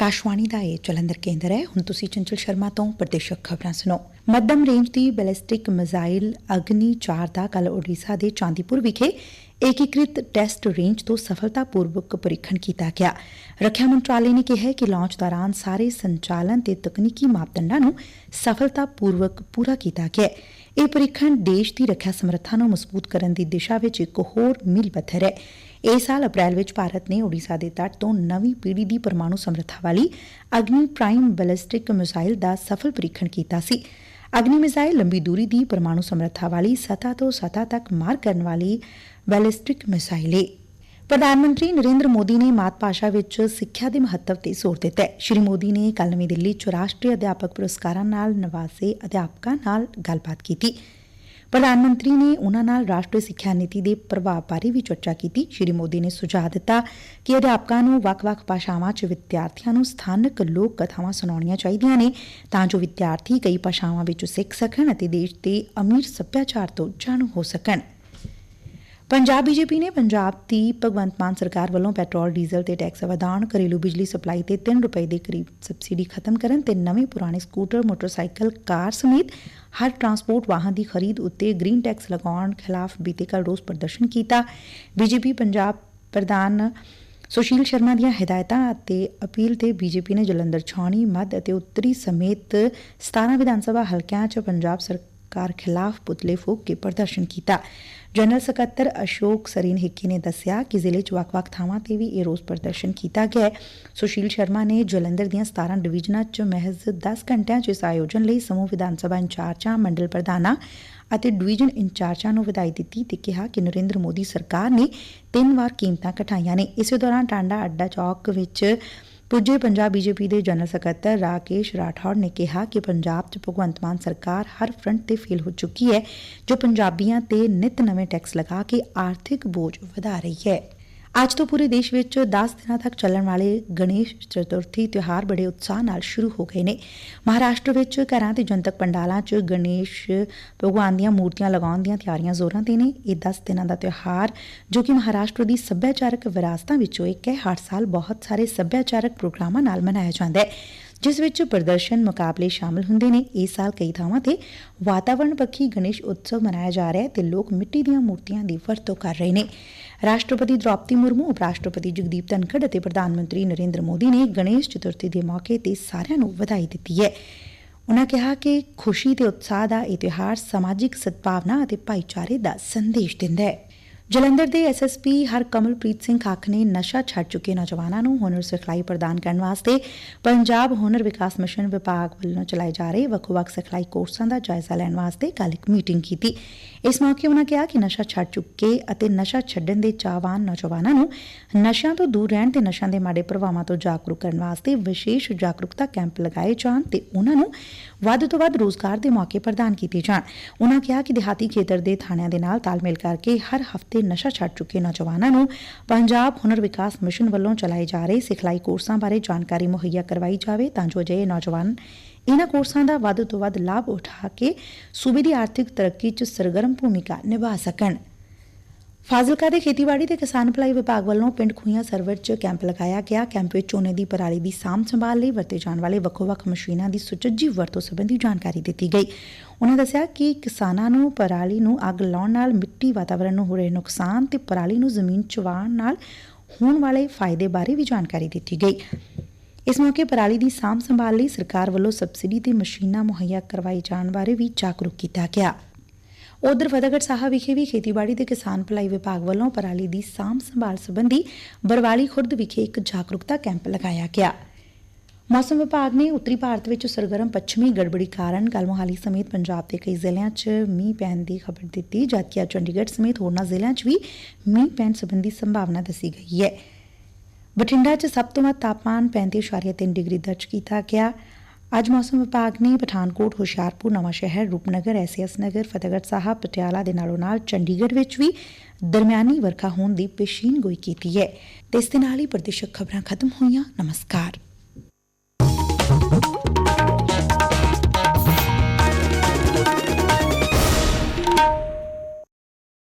ਆਕਾਸ਼ਵਾਣੀ ਦਾ ਇਹ ਜਲੰਧਰ ਕੇਂਦਰ ਹੈ ਹੁਣ ਤੁਸੀਂ ਚੰਚਲ ਸ਼ਰਮਾ ਤੋਂ ਪ੍ਰਦੇਸ਼ਕ ਖਬਰਾਂ ਸੁਣੋ ਮੱਧਮ ਰੇਂਜ ਦੀ ਬੈਲਿਸਟਿਕ ਮਿਜ਼ਾਈਲ ਅਗਨੀ 4 ਦਾ ਕੱਲ ਓਡੀਸ਼ਾ ਦੇ ਚਾਂਦੀਪੁਰ ਵਿਖੇ ਏਕੀਕ੍ਰਿਤ ਟੈਸਟ ਰੇਂਜ ਤੋਂ ਸਫਲਤਾਪੂਰਵਕ ਪਰੀਖਣ ਕੀਤਾ ਗਿਆ ਰੱਖਿਆ ਮੰਤਰਾਲੇ ਨੇ ਕਿਹਾ ਕਿ ਲਾਂਚ ਦੌਰਾਨ ਸਾਰੇ ਸੰਚਾਲਨ ਤੇ ਤਕਨੀਕੀ ਮਾਪਦੰਡਾਂ ਨੂੰ ਸਫਲਤਾਪੂਰਵਕ ਪੂਰਾ ਕੀਤਾ ਗਿਆ ਇਹ ਪਰੀਖਣ ਦੇਸ਼ ਦੀ ਰੱਖਿਆ ਸਮਰੱਥਾ ਨੂੰ ਮਜ਼ਬੂਤ ਕਰਨ ਦੀ ਦਿਸ਼ਾ ਵਿੱਚ ਇੱਕ ਹੋਰ ਮੀਲ ਪੱਥਰ ਹੈ ਇਸ ਸਾਲ ਅਪ੍ਰੈਲ ਵਿੱਚ ਭਾਰਤ ਨੇ ਓਡੀਸ਼ਾ ਦੇ ਤੱਟ ਤੋਂ ਨਵੀਂ ਪੀੜ੍ਹੀ ਦੀ ਪਰਮਾਣੂ ਸਮਰੱਥਾ ਵਾਲੀ ਅਗਨੀ ਪ੍ਰਾਈਮ ਬੈਲਿਸਟਿਕ ਮਿਜ਼ਾਈਲ ਦਾ ਸਫਲ ਪ੍ਰੀਖਣ ਕੀਤਾ ਸੀ। ਅਗਨੀ ਮਿਜ਼ਾਈਲ ਲੰਬੀ ਦੂਰੀ ਦੀ ਪਰਮਾਣੂ ਸਮਰੱਥਾ ਵਾਲੀ ਸਤਾ ਤੋਂ ਸਤ੍ਹਾ ਤੱਕ ਮਾਰ ਕਰਨ ਵਾਲੀ ਬੈਲਿਸਟਿਕ ਮਿਜ਼ਾਈਲ ਹੈ ਪ੍ਰਧਾਨ ਮੰਤਰੀ ਨਰੇਂਦਰ ਮੋਦੀ ਨੇ ਮਾਤ ਭਾਸ਼ਾ ਵਿੱਚ ਸਿੱਖਿਆ ਦੇ ਮਹੱਤਵ ਤੇ ਜ਼ੋਰ ਦਿੱਤਾ। ਹੈ ਸ਼੍ਰੀ ਮੋਦੀ ਨੇ ਕੱਲ ਨਵੀਂ ਦਿੱਲੀ 'ਚ ਰਾਸ਼ਟਰੀ ਅਧਿਆਪਕ ਪੁਰਸਕਾਰਾਂ ਨਾਲ ਨਵਾਸੇ ਅਧਿਆਪਕਾਂ ਨਾਲ ਗੱਲਬਾਤ ਕੀਤੀ। ਪ੍ਰਧਾਨ ਮੰਤਰੀ ਨੇ ਉਨ੍ਹਾਂ ਨਾਲ ਰਾਸ਼ਟਰੀ ਸਿੱਖਿਆ ਨੀਤੀ ਦੇ ਪ੍ਰਭਾਵ ਬਾਰੇ ਵੀ ਚਰਚਾ ਕੀਤੀ। ਸ਼੍ਰੀ ਮੋਦੀ ਨੇ ਸੁਝਾਅ ਦਿੱਤਾ ਕਿ ਅਧਿਆਪਕਾਂ ਨੂੰ ਵੱਖ-ਵੱਖ ਭਾਸ਼ਾਵਾਂ 'ਚ ਵਿਦਿਆਰਥੀਆਂ ਨੂੰ ਸਥਾਨਕ ਲੋਕ ਕਥਾਵਾਂ ਸੁਣਾਉਣੀਆਂ ਚਾਹੀਦੀਆਂ ਨੇ ਤਾਂ ਜੋ ਵਿਦਿਆਰਥੀ ਕਈ ਭਾਸ਼ਾਵਾਂ ਵਿੱਚ ਸਿੱਖ ਸਕਣ ਅਤੇ ਦੇਸ਼ ਦੇ ਅਮੀਰ ਸੱਭਿਆਚਾਰ ਤੋਂ ਜਾਣੂ ਹੋ ਸਕਣ। ਪੰਜਾਬ ਬੀਜੇਪੀ ਨੇ ਪੰਜਾਬ ਦੀ ਭਗਵੰਤ ਮਾਨ ਸਰਕਾਰ ਵੱਲੋਂ ਪੈਟਰੋਲ, ਡੀਜ਼ਲ ਤੇ ਟੈਕਸ ਵਧਾਉਣ ਘਰੇਲੂ ਬਿਜਲੀ ਸਪਲਾਈ ਤੇ 3 ਰੁਪਏ ਦੇ ਕਰੀਬ ਸਬਸਿਡੀ ਖਤਮ ਕਰਨ ਤੇ ਨਵੇਂ ਪੁਰਾਣੇ ਸਕੂਟਰ, ਮੋਟਰਸਾਈਕਲ, ਕਾਰ ਸਮੇਤ ਹਰ ਟਰਾਂਸਪੋਰਟ ਵਾਹਨ ਦੀ ਖਰੀਦ ਉੱਤੇ ਗ੍ਰੀਨ ਟੈਕਸ ਲਗਾਉਣ ਖਿਲਾਫ ਬੀਤੇ ਕੱਲ ਰੋਸ ਪ੍ਰਦਰਸ਼ਨ ਕੀਤਾ। ਬੀਜੇਪੀ ਪੰਜਾਬ ਪ੍ਰਧਾਨ ਸੁਸ਼ੀਲ ਸ਼ਰਮਾ ਦੀਆਂ ਹਦਾਇਤਾਂ ਅਤੇ ਅਪੀਲ ਤੇ ਬੀਜੇਪੀ ਨੇ ਜਲੰਧਰ, ਛਾਉਣੀ, ਮੱਧ ਅਤੇ ਉੱਤਰੀ ਸਮੇਤ 17 ਵਿਧਾਨ ਸਭਾ ਹਲਕਿਆਂ 'ਚ ਪੰਜਾਬ ਸਰਕਾਰ ਖਿਲਾਫ ਪੁਤਲੇ ਫੂਕ ਕੇ ਪ੍ਰਦਰਸ਼ਨ ਕੀਤਾ। ਜਨਰਲ ਸਕੱਤਰ ਅਸ਼ੋਕ ਸਰੀਨ ਹਿੱਕੀ ਨੇ ਦੱਸਿਆ ਕਿ ਜ਼ਿਲ੍ਹੇ 'ਚ ਵੱਖ-ਵੱਖ ਥਾਵਾਂ ਤੇ ਵੀ ਇਹ ਰੋਸ ਪ੍ਰਦਰਸ਼ਨ ਕੀਤਾ ਗਿਆ ਸੁਸ਼ੀਲ ਸ਼ਰਮਾ ਨੇ ਜਲੰਧਰ ਦੀਆਂ 17 ਡਿਵੀਜ਼ਨਾਂ 'ਚ ਮਹਿਜ਼ 10 ਘੰਟਿਆਂ 'ਚ ਇਸ ਆਯੋਜਨ ਲਈ ਸਮੂਹ ਵਿਧਾਨ ਸਭਾ ਇੰਚਾਰਜਾਂ, ਮੰਡਲ ਪ੍ਰਧਾਨਾਂ ਅਤੇ ਡਿਵੀਜ਼ਨ ਇੰਚਾਰਜਾਂ ਨੂੰ ਵਧਾਈ ਦਿੱਤੀ ਤੇ ਕਿਹਾ ਕਿ ਨਰਿੰਦਰ ਮੋਦੀ ਸਰਕਾਰ ਨੇ ਤਿੰਨ ਵਾਰ ਕੀਮਤਾਂ ਘਟਾਈਆਂ ਨੇ। ਇਸੇ ਦੌਰਾਨ ਟਾਂਡਾ ਅੱਡਾ ਚੌਕ ਵਿੱਚ ਪੁੱਜੇ ਪੰਜਾਬ ਬੀਜੇਪੀ ਦੇ ਜਨਰਲ ਸਕੱਤਰ ਰਾਕੇਸ਼ ਰਾਠੌੜ ਨੇ ਕਿਹਾ ਕਿ ਪੰਜਾਬ 'ਚ ਭਗਵੰਤ ਮਾਨ ਸਰਕਾਰ ਹਰ ਫਰੰਟ ਤੇ ਫੇਲ ਹੋ ਚੁੱਕੀ ਹੈ, ਜੋ ਪੰਜਾਬੀਆਂ ਤੇ ਨਿਤ ਨਵੇਂ ਟੈਕਸ ਲਗਾ ਕੇ ਆਰਥਿਕ ਬੋਝ ਵਧਾ ਰਹੀ ਹੈ। ਅੱਜ ਤੋਂ ਪੂਰੇ ਦੇਸ਼ ਵਿੱਚ 10 ਦਿਨਾਂ ਤੱਕ ਚੱਲਣ ਵਾਲੇ ਗਣੇਸ਼ ਚਤੁਰਥੀ ਤਿਉਹਾਰ ਬੜੇ ਉਤਸ਼ਾਹ ਨਾਲ ਸ਼ੁਰੂ ਹੋ ਗਏ ਨੇ। ਮਹਾਰਾਸ਼ਟਰ ਵਿੱਚ ਘਰਾਂ ਤੇ ਜਨਤਕ ਪੰਡਾਲਾਂ 'ਚ ਗਣੇਸ਼ ਭਗਵਾਨ ਦੀਆਂ ਮੂਰਤੀਆਂ ਲਗਾਉਣ ਦੀਆਂ ਤਿਆਰੀਆਂ ਜ਼ੋਰਾਂ ਤੇ ਨੇ। ਇਹ 10 ਦਿਨਾਂ ਦਾ ਤਿਉਹਾਰ, ਜੋ ਕਿ ਮਹਾਰਾਸ਼ਟਰ ਦੀ ਸੱਭਿਆਚਾਰਕ ਵਿਰਾਸਤਾਂ ਵਿੱਚੋਂ ਇੱਕ ਹੈ। ਹਰ ਸਾਲ ਬਹੁਤ ਸਾਰੇ ਸੱਭਿਆਚਾਰਕ ਪ੍ਰੋਗਰਾਮਾਂ ਨਾਲ ਮਨਾਇਆ ਜਾਂਦਾ ਹੈ, ਜਿਸ ਵਿੱਚ ਪ੍ਰਦਰਸ਼ਨ ਮੁਕਾਬਲੇ ਸ਼ਾਮਲ ਹੁੰਦੇ ਨੇ। ਇਸ ਸਾਲ ਕਈ ਥਾਵਾਂ ਤੇ ਵਾਤਾਵਰਣ ਪੱਖੀ ਗਣੇਸ਼ ਉਤਸਵ ਮਨਾਇਆ ਜਾ ਰਿਹਾ ਹੈ ਤੇ ਲੋਕ ਮਿੱਟੀ ਦੀਆਂ ਮੂਰਤੀਆਂ ਦੀ ਵਰਤੋਂ ਕਰ ਰਹੇ ਨੇ। ਰਾਸ਼ਟਰਪਤੀ ਦ੍ਰੋਪਦੀ ਮੁਰਮੂ ਉਪ ਰਾਸ਼ਟਰਪਤੀ ਜਗਦੀਪ ਧਨਖੜ ਅਤੇ ਪ੍ਰਧਾਨ ਮੰਤਰੀ ਨਰਿੰਦਰ ਮੋਦੀ ਨੇ ਗਣੇਸ਼ ਚਤੁਰਥੀ ਦੇ ਮੌਕੇ ਤੇ ਸਾਰਿਆਂ ਨੂੰ ਵਧਾਈ ਦਿੱਤੀ ਹੈ। ਉਨ੍ਹਾਂ ਕਿਹਾ ਕਿ ਖੁਸ਼ੀ ਤੇ ਉਤਸ਼ਾਹ ਦਾ ਇਹ ਤਿਉਹਾਰ ਸਮਾਜਿਕ ਸਦਭਾਵਨਾ ਅਤੇ ਭਾਈਚਾਰੇ ਦਾ ਸੰਦੇਸ਼ ਦਿੰਦਾ ਹੈ। ਜਲੰਧਰ ਦੇ ਐਸਐਸਪੀ ਹਰਕਮਲਪ੍ਰੀਤ ਸਿੰਘ ਖਾਖ ਨੇ ਨਸ਼ਾ ਛੱਡ ਚੁੱਕੇ ਨੌਜਵਾਨਾਂ ਨੂੰ ਹੁਨਰ ਸਿਖਲਾਈ ਪ੍ਰਦਾਨ ਕਰਨ ਵਾਸਤੇ ਪੰਜਾਬ ਹੁਨਰ ਵਿਕਾਸ ਮਿਸ਼ਨ ਵਿਭਾਗ ਵੱਲੋਂ ਚਲਾਏ ਜਾ ਰਹੇ ਵੱਖ-ਵੱਖ ਸਿਖਲਾਈ ਕੋਰਸਾਂ ਦਾ ਜਾਇਜ਼ਾ ਲੈਣ ਵਾਸਤੇ ਕੱਲ ਇੱਕ ਮੀਟਿੰਗ ਕੀਤੀ। ਇਸ ਮੌਕੇ ਉਨ੍ਹਾਂ ਕਿਹਾ ਕਿ ਨਸ਼ਾ ਛੱਡ ਚੁੱਕੇ ਅਤੇ ਨਸ਼ਾ ਛੱਡਣ ਦੇ ਚਾਹਵਾਨ ਨੌਜਵਾਨਾਂ ਨੂੰ ਨਸ਼ਿਆਂ ਤੋਂ ਦੂਰ ਰਹਿਣ ਤੇ ਨਸ਼ਿਆਂ ਦੇ ਮਾੜੇ ਪ੍ਰਭਾਵਾਂ ਤੋਂ ਜਾਗਰੂਕ ਕਰਨ ਵਾਸਤੇ ਵਿਸ਼ੇਸ਼ ਜਾਗਰੂਕਤਾ ਕੈਂਪ ਲਗਾਏ ਜਾਣ ਤੇ ਉਨ੍ਹਾਂ ਨੂੰ ਵੱਧ ਤੋਂ ਵੱਧ ਰੋਜ਼ਗਾਰ ਦੇ ਮੌਕੇ ਪ੍ਰਦਾਨ ਕੀਤੇ ਜਾਣ। ਉਨ੍ਹਾਂ ਕਿਹਾ ਕਿ ਦਿਹਾਤੀ ਖੇਤਰ ਦੇ ਥਾਣਿਆਂ ਦੇ ਨਾਲ ਤਾਲਮੇਲ ਕਰਕੇ ਹਰ ਹਫ਼ਤੇ ਨਸ਼ਾ ਛੱਡ ਚੁੱਕੇ ਨੌਜਵਾਨਾਂ ਨੂੰ ਪੰਜਾਬ ਹੁਨਰ ਵਿਕਾਸ ਮਿਸ਼ਨ ਵੱਲੋਂ ਚਲਾਏ ਜਾ ਰਹੇ ਸਿਖਲਾਈ ਕੋਰਸਾਂ ਬਾਰੇ ਜਾਣਕਾਰੀ ਮੁਹੱਈਆ ਕਰਵਾਈ ਜਾਵੇ ਤਾਂ ਜੋ ਅਜਿਹੇ ਨੌਜਵਾਨ ਇਨ੍ਹਾਂ ਕੋਰਸਾਂ ਦਾ ਵੱਧ ਤੋਂ ਵੱਧ ਲਾਭ ਉਠਾ ਕੇ ਸੂਬੇ ਦੀ ਆਰਥਿਕ ਤਰੱਕੀ 'ਚ ਸਰਗਰਮ ਭੂਮਿਕਾ ਨਿਭਾ ਸਕਣ। ਫਾਜ਼ਿਲਕਾ ਦੇ ਖੇਤੀਬਾੜੀ ਤੇ ਕਿਸਾਨ ਭਲਾਈ ਵਿਭਾਗ ਵੱਲੋਂ ਪਿੰਡ ਖੂਈਆਂ ਸਰਵਰ 'ਚ ਕੈਂਪ ਲਗਾਇਆ ਗਿਆ। ਕੈਂਪ ਵਿੱਚ ਝੋਨੇ ਦੀ ਪਰਾਲੀ ਦੀ ਸਾਂਭ ਸੰਭਾਲ ਲਈ ਵਰਤੇ ਜਾਣ ਵਾਲੇ ਵੱਖੋ-ਵੱਖ ਮਸ਼ੀਨਾਂ ਦੀ ਸੁਚੱਜੀ ਵਰਤੋਂ ਸੰਬੰਧੀ ਜਾਣਕਾਰੀ ਦਿੱਤੀ ਗਈ। ਉਨ੍ਹਾਂ ਦੱਸਿਆ ਕਿ ਕਿਸਾਨਾਂ ਨੂੰ ਪਰਾਲੀ ਨੂੰ ਅੱਗ ਲਾਉਣ ਨਾਲ ਮਿੱਟੀ ਵਾਤਾਵਰਣ ਨੂੰ ਹੋ ਰਹੇ ਨੁਕਸਾਨ ਤੇ ਪਰਾਲੀ ਨੂੰ ਜ਼ਮੀਨ 'ਚ ਵਾਹਣ ਨਾਲ ਹੋਣ ਵਾਲੇ ਫਾਇਦੇ ਬਾਰੇ ਵੀ ਜਾਣਕਾਰੀ ਦਿੱਤੀ ਗਈ। ਇਸ ਮੌਕੇ ਪਰਾਲੀ ਦੀ ਸਾਂਭ ਸੰਭਾਲ ਲਈ ਸਰਕਾਰ ਵੱਲੋਂ ਸਬਸਿਡੀ ਤੇ ਮਸ਼ੀਨਾਂ ਮੁਹੱਈਆ ਕਰਵਾਈ ਜਾਣ ਬਾਰੇ ਵੀ ਜਾਗਰੂਕ ਕੀਤਾ ਗਿਆ। ਉਧਰ ਫਤਿਹਗੜ੍ਹ ਸਾਹਿਬ ਵਿਖੇ ਵੀ ਖੇਤੀਬਾੜੀ ਤੇ ਕਿਸਾਨ ਭਲਾਈ ਵਿਭਾਗ ਵੱਲੋਂ ਪਰਾਲੀ ਦੀ ਸਾਂਭ ਸੰਭਾਲ ਸੰਬੰਧੀ ਬਰਵਾਲੀ ਖੁਰਦ ਵਿਖੇ ਇੱਕ ਜਾਗਰੂਕਤਾ ਕੈਂਪ ਲਗਾਇਆ ਗਿਆ। ਮੌਸਮ ਵਿਭਾਗ ਨੇ ਉੱਤਰੀ ਭਾਰਤ ਵਿੱਚ ਸਰਗਰਮ ਪੱਛਮੀ ਗੜਬੜੀ ਕਾਰਨ ਕੱਲ ਮੋਹਾਲੀ ਸਮੇਤ ਪੰਜਾਬ ਦੇ ਕਈ ਜ਼ਿਲ੍ਹਿਆਂ 'ਚ ਮੀਂਹ ਪੈਣ ਦੀ ਖਬਰ ਦਿੱਤੀ। ਜਦਕਿ ਅੱਜ ਚੰਡੀਗੜ੍ਹ ਸਮੇਤ ਹੋਰਨਾਂ ਜ਼ਿਲ੍ਹਿਆਂ 'ਚ ਵੀ ਮੀਂਹ ਪੈਣ ਸੰਬੰਧੀ ਸੰਭਾਵਨਾ ਦੱਸੀ ਗਈ ਹੈ। ਬਠਿੰਡਾ 'ਚ ਸਭ ਤੋਂ ਵੱਧ ਤਾਪਮਾਨ 35.3 ਡਿਗਰੀ ਦਰਜ ਕੀਤਾ ਗਿਆ। ਅੱਜ ਮੌਸਮ ਵਿਭਾਗ ਨੇ ਪਠਾਨਕੋਟ, ਹੁਸ਼ਿਆਰਪੁਰ, ਨਵਾਂਸ਼ਹਿਰ, ਰੂਪਨਗਰ ਐਸਐਸ ਨਗਰ, ਫਤਿਹਗੜ੍ਹ ਸਾਹਿਬ, ਪਟਿਆਲਾ ਦੇ ਨਾਲੋਂ ਨਾਲ ਚੰਡੀਗੜ੍ਹ ਵਿੱਚ ਵੀ ਦਰਮਿਆਨੀ ਵਰਖਾ ਹੋਣ ਦੀ ਪੇਸ਼ੀਨਗੋਈ ਕੀਤੀ ਹੈ। ਤੇ ਇਸ ਦੇ ਨਾਲ ਹੀ ਪ੍ਰਦੇਸ਼ਕ ਖਬਰਾਂ ਖਤਮ ਹੋਈਆਂ। ਨਮਸਕਾਰ।